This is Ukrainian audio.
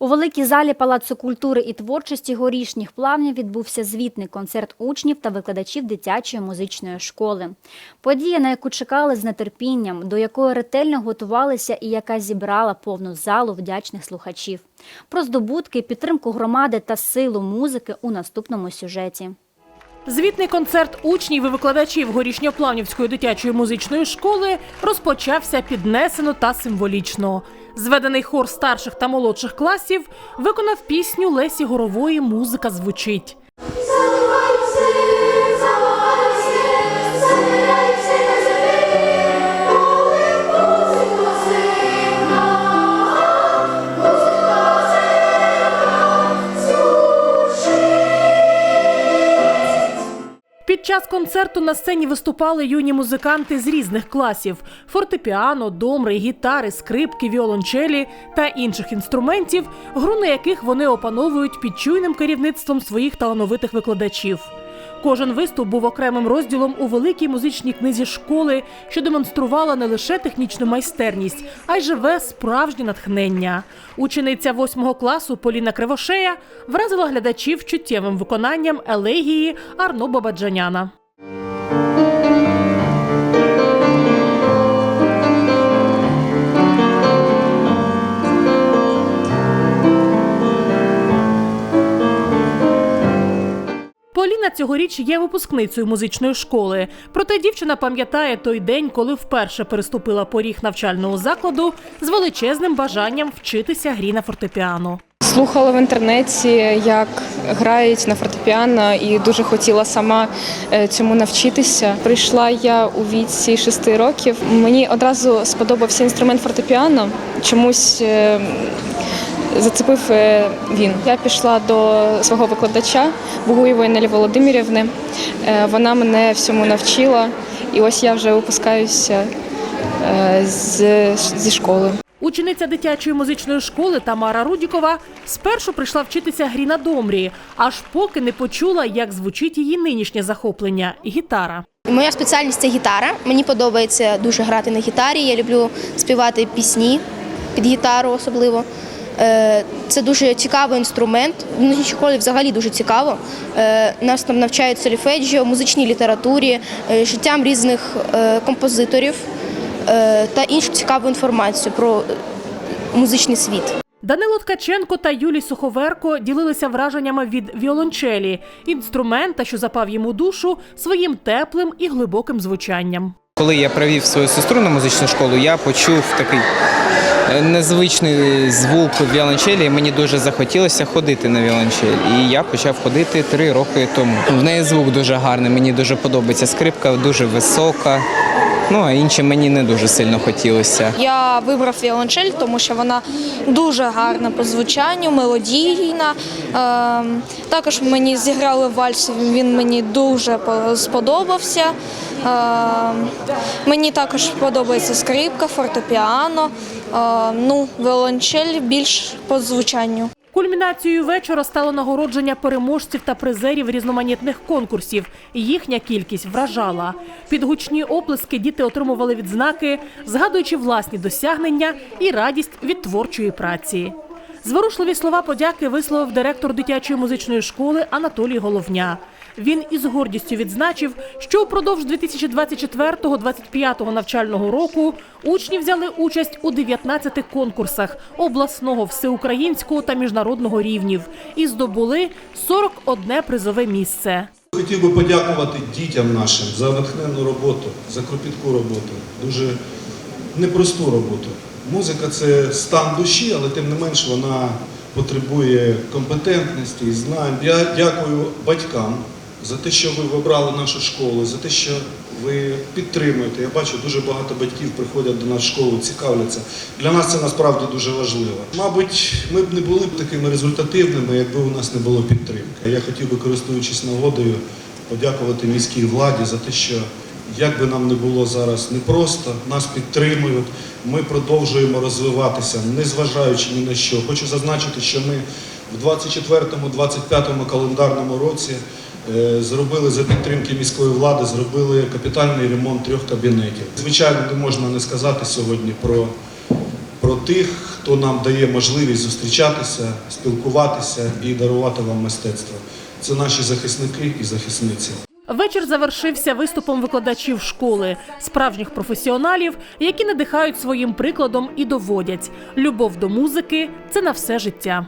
У великій залі Палацу культури і творчості горішніх плавнів відбувся звітний концерт учнів та викладачів дитячої музичної школи. Подія, на яку чекали з нетерпінням, до якої ретельно готувалися і яка зібрала повну залу вдячних слухачів. Про здобутки, підтримку громади та силу музики у наступному сюжеті. Звітний концерт учнів і викладачів Горішньоплавнівської дитячої музичної школи розпочався піднесено та символічно. Зведений хор старших та молодших класів виконав пісню Лесі Горової Музика звучить. Час концерту на сцені виступали юні музиканти з різних класів: фортепіано, домри, гітари, скрипки, віолончелі та інших інструментів, гру на яких вони опановують під чуйним керівництвом своїх талановитих викладачів. Кожен виступ був окремим розділом у великій музичній книзі школи, що демонструвала не лише технічну майстерність, а й живе справжнє натхнення. Учениця восьмого класу Поліна Кривошея вразила глядачів чуттєвим виконанням елегії Арно Бабаджаняна. Поліна цьогоріч є випускницею музичної школи. Проте дівчина пам'ятає той день, коли вперше переступила поріг навчального закладу з величезним бажанням вчитися грі на фортепіано. Слухала в інтернеті, як грають на фортепіано, і дуже хотіла сама е, цьому навчитися. Прийшла я у віці 6 років. Мені одразу сподобався інструмент фортепіано. Чомусь е, зацепив е, він. Я пішла до свого викладача Бугуєвої Нелі Володимирівни. Е, Вона мене всьому навчила, і ось я вже випускаюся е, з- зі школи. Учениця дитячої музичної школи Тамара Рудікова спершу прийшла вчитися грі на домрі, аж поки не почула, як звучить її нинішнє захоплення гітара. Моя спеціальність це гітара. Мені подобається дуже грати на гітарі. Я люблю співати пісні під гітару особливо. Е, Це дуже цікавий інструмент. В музичній школі взагалі дуже цікаво. Е, Нас там навчають соліфеджіо, музичній літературі, е, життям різних композиторів та іншу цікаву інформацію про музичний світ. Данило Ткаченко та Юлій Суховерко ділилися враженнями від віолончелі, інструмента, що запав йому душу своїм теплим і глибоким звучанням. Коли я привів свою сестру на музичну школу, я почув такий е, незвичний звук віолончелі, і мені дуже захотілося ходити на віолончель. І я почав ходити три роки тому. В неї звук дуже гарний, мені дуже подобається. Скрипка дуже висока. Ну а інші мені не дуже сильно хотілося. Я вибрав віолончель, тому що вона дуже гарна по звучанню, мелодійна. Ем, також мені зіграли вальс, він мені дуже по- сподобався. Ем, мені також подобається скрипка, фортепіано. Ем, ну, віолончель більш по звучанню. Кульмінацією вечора стало нагородження переможців та призерів різноманітних конкурсів. Їхня кількість вражала. Під гучні оплески діти отримували відзнаки, згадуючи власні досягнення і радість від творчої праці. Зворушливі слова подяки висловив директор дитячої музичної школи Анатолій Головня. Він із гордістю відзначив, що упродовж 2024-2025 навчального року учні взяли участь у 19 конкурсах обласного, всеукраїнського та міжнародного рівнів і здобули 41 призове місце. Хотів би подякувати дітям нашим за натхненну роботу, за кропітку роботу, дуже непросту роботу. Музика це стан душі, але тим не менш вона потребує компетентності і знань. Я дякую батькам за те, що ви вибрали нашу школу, за те, що ви підтримуєте. Я бачу, дуже багато батьків приходять до нас в школу, цікавляться. Для нас це насправді дуже важливо. Мабуть, ми б не були б такими результативними, якби у нас не було підтримки. Я хотів би, користуючись нагодою, подякувати міській владі за те, що як би нам не було зараз непросто, нас підтримують. Ми продовжуємо розвиватися, незважаючи ні на що. Хочу зазначити, що ми в 24-25 календарному році зробили за підтримки міської влади, зробили капітальний ремонт трьох кабінетів. Звичайно, не можна не сказати сьогодні про, про тих, хто нам дає можливість зустрічатися, спілкуватися і дарувати вам мистецтво. Це наші захисники і захисниці. Вечір завершився виступом викладачів школи, справжніх професіоналів, які надихають своїм прикладом і доводять: любов до музики це на все життя.